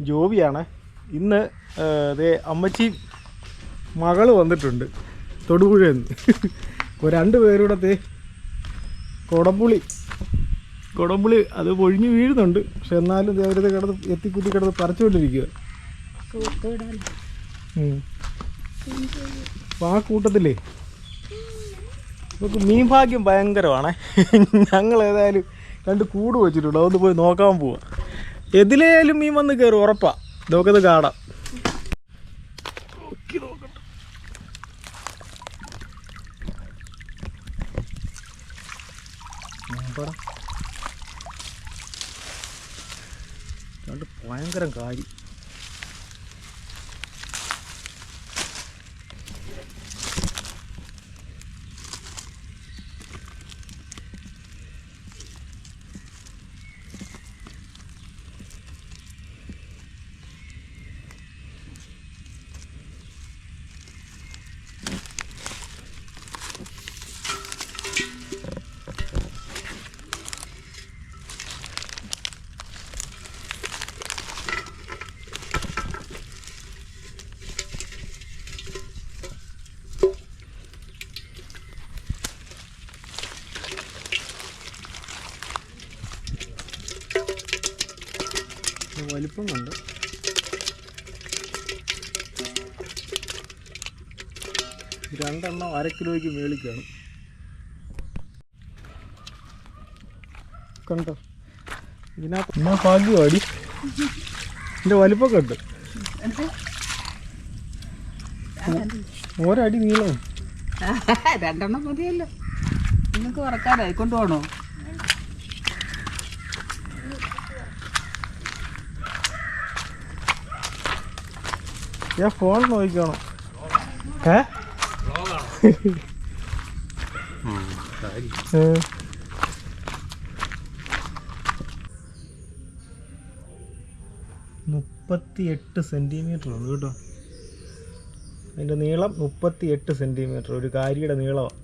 ജോബിയാണ് ഇന്ന് അതേ അമ്മച്ചി മകൾ വന്നിട്ടുണ്ട്. തൊടുപുഴയിൽ നിന്ന്. ഇപ്പോൾ രണ്ട് പേരുടെ തേ കൊടംപുളി. കൊടംപുളി അത് പൊഴിഞ്ഞു വീഴുന്നുണ്ട്. പക്ഷെ എന്നാലും അവരത് കിടന്ന് എത്തിക്കുത്തി കിടന്ന് പറിച്ചുകൊണ്ടിരിക്കുക. അപ്പോൾ ആ കൂട്ടത്തിലേ നമുക്ക് മീൻ ഭാഗ്യം ഭയങ്കരമാണേ. ഞങ്ങൾ ഏതായാലും രണ്ട് കൂട് വെച്ചിട്ടുണ്ട്. അതൊന്ന് പോയി നോക്കാൻ പോവാ. എതിലേലും മീൻ വന്ന് കയറും ഉറപ്പാ. നോക്കത്. രണ്ട് ഭയങ്കര കാര്യം വലിപ്പം കണ്ട് രണ്ടെണ്ണം അര കിലോയ്ക്ക് മേളിക്കാണ്. കാണും കണ്ടോ? ഇതിനകത്ത് എന്നാ ഭാഗ്യമാടി എന്റെ വലിപ്പമൊക്കെ ഉണ്ട്. ഒരടി നീളം. രണ്ടെണ്ണം മതിയല്ലോ. നിങ്ങൾക്ക് വറക്കാനായി കൊണ്ടുപോകണോ ഞാൻ ഫോൺ നോക്കിക്കണം. ഏ? ഏ. മുപ്പത്തി എട്ട് സെന്റിമീറ്റർ ഉണ്ട് കേട്ടോ. അതിന്റെ നീളം മുപ്പത്തി എട്ട് സെന്റിമീറ്റർ ഒരു കാരിയുടെ നീളമാണ്